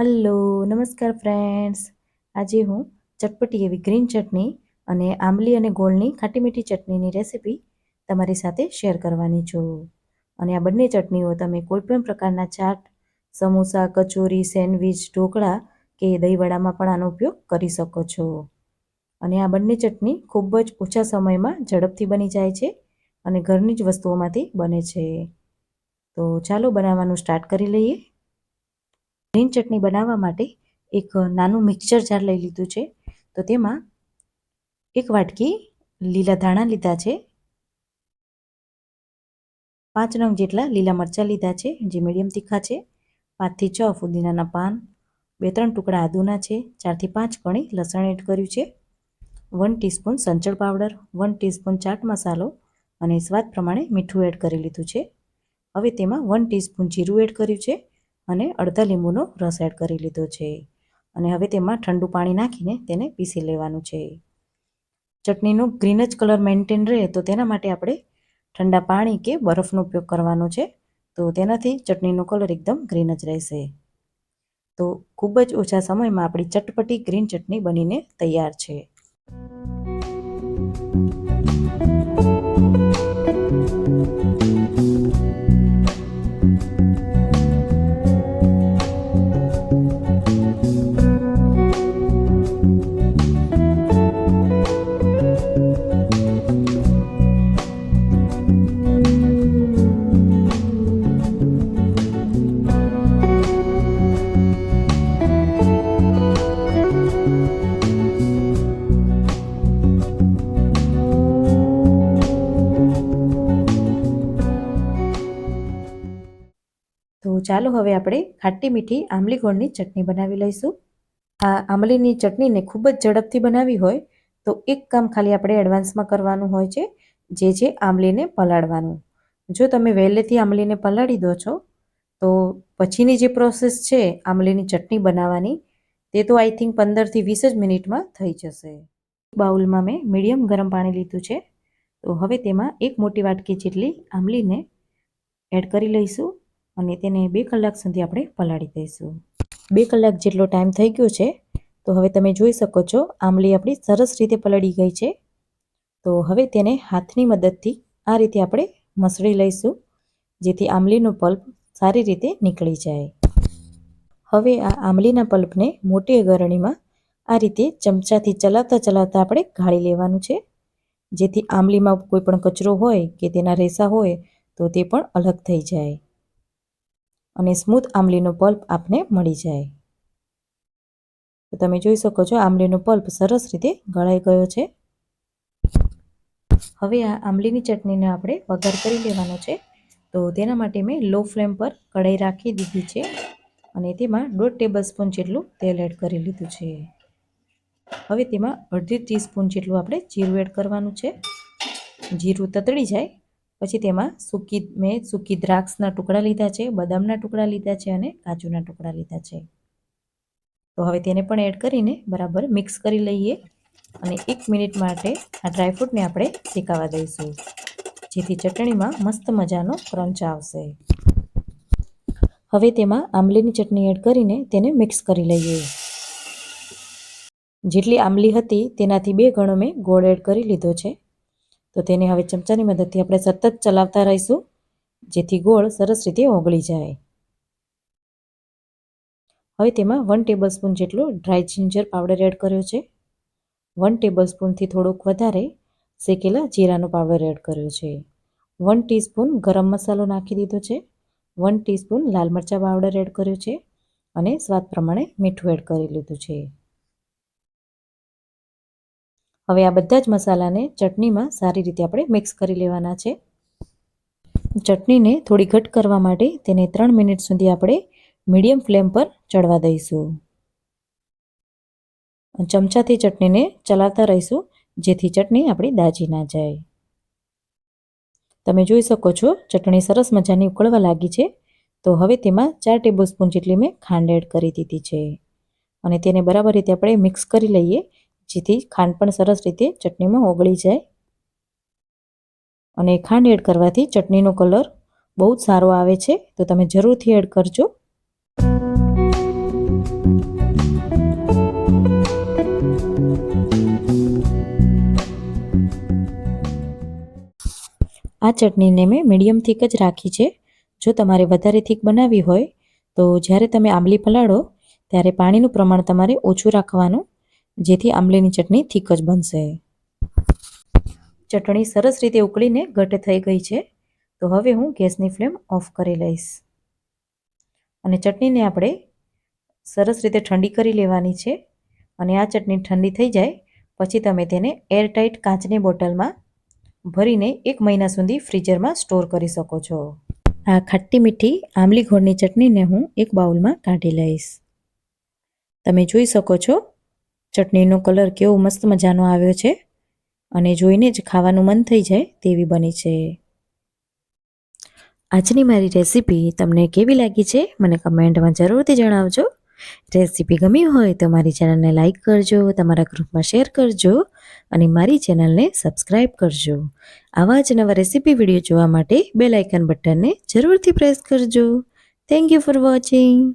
Hello, નમસ્કાર friends આજે હું ચટપટી એવી ગ્રીન ચટણી અને આંબલી અને ગોળની ખાટી મીઠી ચટણીની રેસીપી તમારી સાથે શેર કરવાની છું. અને આ બંને ચટણીઓ તમે કોઈપણ પ્રકારના ચાટ, સમોસા, કચોરી, સેન્ડવિચ, ઢોકળા કે દહીંવડામાં પણ આનો ઉપયોગ કરી શકો છો. અને આ બંને ચટણી ખૂબ જ ઓછા સમયમાં ઝડપથી બની જાય છે અને ઘરની જ વસ્તુઓમાંથી બને છે. તો ચાલો બનાવવાનું સ્ટાર્ટ કરી લઈએ. ગ્રીન ચટણી બનાવવા માટે એક નાનું મિક્સર જાર લઈ લીધું છે. તો તેમાં એક વાટકી લીલા ધાણા લીધા છે. પાંચ નંગ જેટલા લીલા મરચાં લીધા છે, જે મીડિયમ તીખા છે. પાંચથી છ ફુદીનાના પાન, બે ત્રણ ટુકડા આદુના છે, ચારથી પાંચ કણી લસણ એડ કર્યું છે. વન ટીસ્પૂન સંચળ પાવડર, વન ટીસ્પૂન ચાટ મસાલો અને સ્વાદ પ્રમાણે મીઠું એડ કરી લીધું છે. હવે તેમાં વન ટીસ્પૂન જીરું એડ કર્યું છે. અને અડધા લીંબુનો રસ એડ કરી લીધો છે. અને હવે તેમાં ઠંડુ પાણી નાખીને તેને પીસી લેવાનું છે. ચટણીનો ગ્રીન જ કલર મેન્ટેન રહે તો તેના માટે આપણે ઠંડા પાણી કે બરફનો ઉપયોગ કરવાનો છે. તો તેનાથી ચટણીનો કલર એકદમ ગ્રીન જ રહેશે. તો ખૂબ જ ઓછા સમયમાં આપણી ચટપટી ગ્રીન ચટણી બનીને તૈયાર છે. તો ચાલો હવે આપણે ખાટી મીઠી આંબલી ગોળની ચટણી બનાવી લઈશું. આ આંબલીની ચટણીને ખૂબ જ ઝડપથી બનાવી હોય તો એક કામ ખાલી આપણે એડવાન્સમાં કરવાનું હોય છે, જે છે આંબલીને પલાળવાનું. જો તમે વહેલેથી આંબલીને પલાળી દો છો, તો પછીની જે પ્રોસેસ છે આંબલીની ચટણી બનાવવાની, તે તો આઈ થિંક પંદરથી વીસ જ મિનિટમાં થઈ જશે. બાઉલમાં મેં મીડિયમ ગરમ પાણી લીધું છે, તો હવે તેમાં એક મોટી વાટકી જેટલી આંબલીને એડ કરી લઈશું. અને તેને બે કલાક સુધી આપણે પલાળી દઈશું. બે કલાક જેટલો ટાઈમ થઈ ગયો છે, તો હવે તમે જોઈ શકો છો, આંબલી આપણી સરસ રીતે પલળી ગઈ છે. તો હવે તેને હાથની મદદથી આ રીતે આપણે મસળી લઈશું, જેથી આંબલીનો પલ્પ સારી રીતે નીકળી જાય. હવે આ આંબલીના પલ્પને મોટી અગરણીમાં આ રીતે ચમચાથી ચલાવતા ચલાવતા આપણે ગાળી લેવાનું છે. જેથી આંબલીમાં કોઈ પણ કચરો હોય કે તેના રેસા હોય, તો તે પણ અલગ થઈ જાય. અને સ્મૂથ આંબલીનો પલ્પ આપને મળી જાય. તો તમે જોઈ શકો છો, આંબલીનો પલ્પ સરસ રીતે ગળાઈ ગયો છે. હવે આ આંબલીની ચટણીને આપણે વઘાર કરી લેવાનો છે. તો તેના માટે મેં લો ફ્લેમ પર કઢાઈ રાખી દીધી છે અને તેમાં દોઢ ટેબલ સ્પૂન જેટલું તેલ એડ કરી લીધું છે. હવે તેમાં અડધી ટીસ્પૂન જેટલું આપણે જીરું એડ કરવાનું છે. જીરું તતડી જાય પછી તેમાં સૂકી, મેં સૂકી દ્રાક્ષના ટુકડા લીધા છે, બદામના ટુકડા લીધા છે અને કાજુના ટુકડા લીધા છે. તો હવે તેને પણ એડ કરીને બરાબર મિક્સ કરી લઈએ અને એક મિનિટ માટે આ ડ્રાયફ્રૂટને આપણે શેકાવા દઈશું, જેથી ચટણીમાં મસ્ત મજાનો ક્રંચ આવશે. હવે તેમાં આંબલીની ચટણી એડ કરીને તેને મિક્સ કરી લઈએ. જેટલી આંબલી હતી તેનાથી બે ગણો મેં ગોળ એડ કરી લીધો છે. તો તેને હવે ચમચાની મદદથી આપણે સતત ચલાવતા રહીશું, જેથી ગોળ સરસ રીતે ઓગળી જાય. હવે તેમાં વન ટેબલ સ્પૂન જેટલો ડ્રાય જિંજર પાવડર એડ કર્યો છે. વન ટેબલ સ્પૂનથી થોડોક વધારે શેકેલા જીરાનો પાવડર એડ કર્યો છે. વન ટીસ્પૂન ગરમ મસાલો નાખી દીધો છે. વન ટીસ્પૂન લાલ મરચાં પાવડર એડ કર્યો છે અને સ્વાદ પ્રમાણે મીઠું એડ કરી લીધું છે. હવે આ બધા જ મસાલાને ચટણીમાં સારી રીતે આપણે મિક્સ કરી લેવાના છે. ચટણીને થોડી ઘટ કરવા માટે તેને ત્રણ મિનિટ સુધી આપણે મીડિયમ ફ્લેમ પર ચડવા દઈશું. ચમચાથી ચટણીને ચલાવતા રહીશું, જેથી ચટણી આપણી દાજી ના જાય. તમે જોઈ શકો છો, ચટણી સરસ મજાની ઉકળવા લાગી છે. તો હવે તેમાં ચાર ટેબલ સ્પૂન જેટલી મેં ખાંડ એડ કરી દીધી છે. અને તેને બરાબર રીતે આપણે મિક્સ કરી લઈએ જેથી ખાંડ પણ સરસ રીતે ચટણીમાં ઓગળી જાય. અને ખાંડ એડ કરવાથી ચટણીનો કલર બહુ જ સારો આવે છે. તો તમે જરૂરથી એડ કરજો. આ ચટણીને મેં મીડિયમ થીક જ રાખી છે. જો તમારે વધારે થીક બનાવવી હોય તો જ્યારે તમે આંબલી પલાળો ત્યારે પાણીનું પ્રમાણ તમારે ઓછું રાખવાનું જેથી આંબલીની ચટણી થીક જ બનશે. ચટણી સરસ રીતે ઉકળીને ઘટ થઈ ગઈ છે. તો હવે હું ગેસની ફ્લેમ ઓફ કરી લઈશ. અને ચટણીને આપણે સરસ રીતે ઠંડી કરી લેવાની છે. અને આ ચટણી ઠંડી થઈ જાય, પછી તમે તેને એરટાઇટ કાચની બોટલમાં ભરીને એક મહિના સુધી ફ્રીઝરમાં સ્ટોર કરી શકો છો. આ ખાટી મીઠી આંબલી ઘોળની ચટણીને હું એક બાઉલમાં કાઢી લઈશ. તમે જોઈ શકો છો ચટણીનો કલર કેવો મસ્ત મજાનો આવ્યો છે અને જોઈને જ ખાવાનું મન થઈ જાય તેવી બની છે. આજની મારી રેસીપી તમને કેવી લાગી છે મને કમેન્ટમાં જરૂરથી જણાવજો. રેસીપી ગમી હોય તો મારી ચેનલને લાઇક કરજો, તમારા ગ્રુપમાં શેર કરજો અને મારી ચેનલને સબસ્ક્રાઈબ કરજો. આવા જ નવા રેસીપી વીડિયો જોવા માટે બેલ આઇકન બટનને જરૂરથી પ્રેસ કરજો. Thank you for watching